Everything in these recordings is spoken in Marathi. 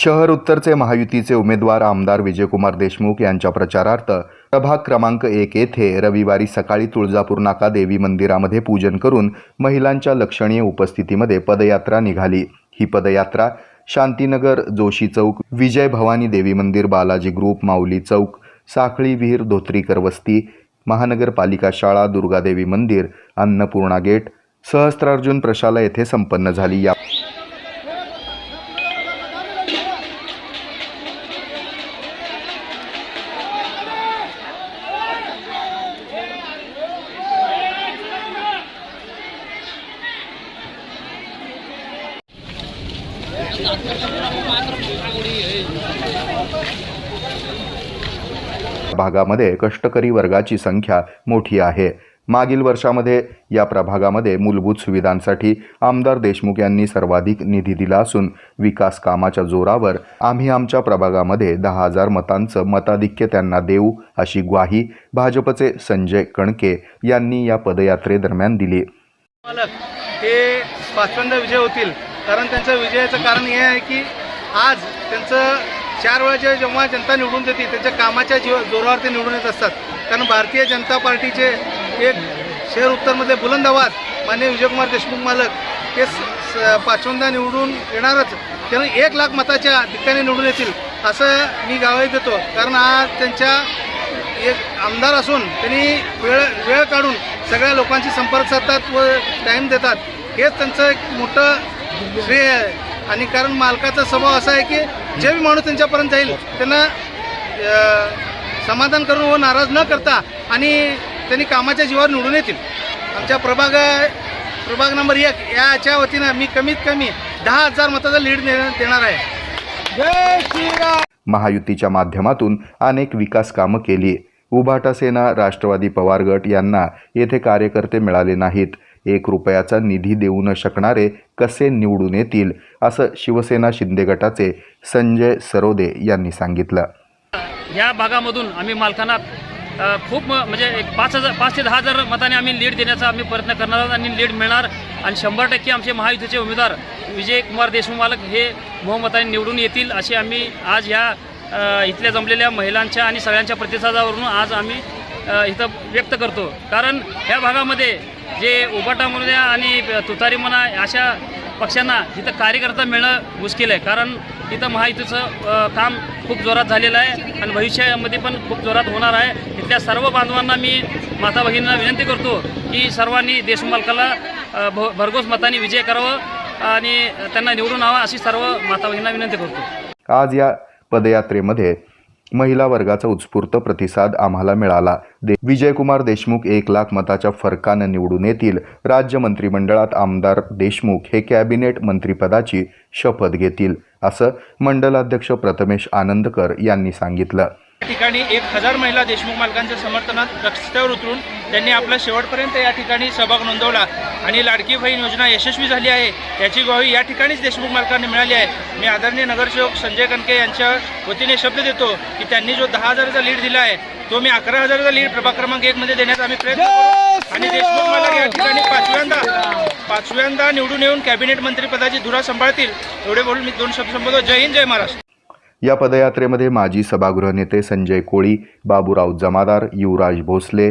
शहर उत्तरचे महायुतीचे उमेदवार आमदार विजयकुमार देशमुख यांच्या प्रचारार्थ प्रभाग क्रमांक एक येथे रविवारी सकाळी तुळजापूर नाका देवी मंदिरामध्ये पूजन करून महिलांच्या लक्षणीय उपस्थितीमध्ये पदयात्रा निघाली. ही पदयात्रा शांतीनगर जोशी चौक विजय भवानी देवी मंदिर बालाजी ग्रुप माऊली चौक साखळी विहीर धोत्रीकर वस्ती महानगरपालिका शाळा दुर्गादेवी मंदिर अन्नपूर्णा गेट सहस्त्रार्जुन प्रशाला येथे संपन्न झाली. या भागामध्ये कष्टकरी वर्गाची संख्या मोठी आहे. मागील वर्षामध्ये या प्रभागामध्ये मूलभूत सुविधांसाठी आमदार देशमुख यांनी सर्वाधिक निधी दिला असून विकास कामाच्या जोरावर आम्ही आमच्या प्रभागामध्ये दहा हजार मतांचं मताधिक्य त्यांना देऊ अशी ग्वाही भाजपचे संजय कणके यांनी या पदयात्रेदरम्यान दिली. हे विजय होतील. कारण त्यांचं विजयाचं कारण हे आहे की आज त्यांचं चार वेळा जे जेव्हा जनता निवडून देते त्यांच्या कामाच्या जीव जोरावर ते निवडून येत असतात. कारण भारतीय जनता पार्टीचे एक शहर उत्तरमध्ये बुलंद आवाज मान्य विजयकुमार देशमुख मालक हे स- स- पाचव्यांदा निवडून येणारच. त्यांना एक लाख मताच्या दिक्काने निवडून येतील असं मी गावाही देतो. कारण आज त्यांच्या एक आमदार असून त्यांनी वेळ वेळ काढून सगळ्या लोकांशी संपर्क साधतात व टाईम देतात. हेच त्यांचं एक मोठं श्रेय आहे. आणि कारण मालकाचा स्वभाव असा आहे की जे बी माणूस त्यांच्यापर्यंत जाईल त्यांना समाधान करून व नाराज न करता आणि त्यांनी कामाच्या जीवावर निवडून येतील. आमच्या प्रभाग प्रभाग नंबर एक याच्या वतीनं मी कमीत कमी दहा हजार मताचा लीड देणार आहे. जय महायुतीच्या माध्यमातून अनेक विकास कामं केली. उभाटा सेना राष्ट्रवादी पवार गट यांना येथे कार्यकर्ते मिळाले नाहीत. एक रुपयाचा निधी देऊ न शकणारे कसे निवडून येतील? असं शिवसेना शिंदे गटाचे संजय सरोदे यांनी सांगितलं. या भागामधून आम्ही मालकांना खूप म्हणजे एक पाच हजार पाच ते दहा हजार मताने आम्ही लीड देण्याचा आम्ही प्रयत्न करणार आहोत आणि लीड मिळणार. आणि शंभर टक्के आमचे महायुतीचे उमेदवार विजय कुमार देशमुख मालक हे बहुमताने निवडून येतील असे आम्ही आज ह्या इथल्या जमलेल्या महिलांच्या आणि सगळ्यांच्या प्रतिसादावरून आज आम्ही इथं व्यक्त करतो. कारण ह्या भागामध्ये जे उबाटा म्हणू द्या आणि तुतारी म्हणा अशा पक्षांना इथं कार्यकर्ता मिळणं मुश्किल आहे. कारण इथं महायुतीचं काम खूप जोरात झालेलं आहे आणि भविष्यामध्ये पण खूप जोरात होणार आहे. इथल्या सर्व बांधवांना मी माता भगिनींना विनंती करतो की सर्वांनी देशमालकाला भ भरघोस मताने विजय करावं आणि त्यांना निवडून हवा अशी सर्व माता भगिनींना विनंती करतो. आज या पदयात्रेमध्ये महिला वर्गाचा उत्स्फूर्त प्रतिसाद आम्हाला मिळाला. दे विजयकुमार देशमुख एक लाख मताच्या फरकानं निवडून येतील. राज्य मंत्रिमंडळात आमदार देशमुख हे कॅबिनेट मंत्रिपदाची शपथ घेतील असं मंडलाध्यक्ष प्रथमेश आनंदकर यांनी सांगितलं. ठिकाणी एक हजार महिला देशमुख मालकांच्या समर्थनात रस्त्यावर उतरून त्यांनी आपला शेवटपर्यंत या ठिकाणी सहभाग नोंदवला. आणि लाडकी बहीण योजना यशस्वी झाली आहे. याची ग्वाही या ठिकाणीच देशमुख मालकांनी मिळाली आहे. मी आदरणीय नगरसेवक संजय कनके यांच्या वतीने शब्द देतो की त्यांनी जो दहा हजाराचा लीड दिला आहे तो मी अकरा हजाराचा लीड प्रभाग क्रमांक एक मध्ये देण्याचा आम्ही प्रयत्न करू. आणि देशमुख मालक या ठिकाणी पाचव्यांदा पाचव्यांदा निवडून येऊन कॅबिनेट मंत्रिपदाची धुरा सांभाळतील. एवढे बोलून मी दोन शब्द संबोधतो. जय हिंद जय महाराष्ट्र. या पदयात्रेमध्ये माजी सभागृह नेते संजय कोळी बाबूराव जमादार युवराज भोसले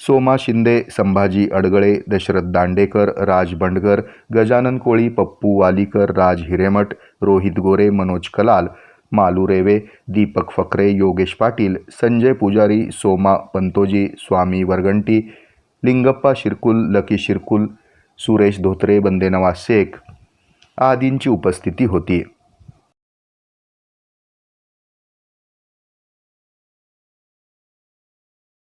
सोमा शिंदे संभाजी अडगळे दशरथ दांडेकर राज बंडगर गजानन कोळी पप्पू वालीकर राज हिरेमठ रोहित गोरे मनोज कलाल मालू रेवे दीपक फकरे योगेश पाटील संजय पुजारी सोमा पंतोजी स्वामी वरगंटी लिंगप्पा शिरकुल लकी शिरकुल सुरेश धोत्रे बंदेनवा शेख आदींची उपस्थिती होती.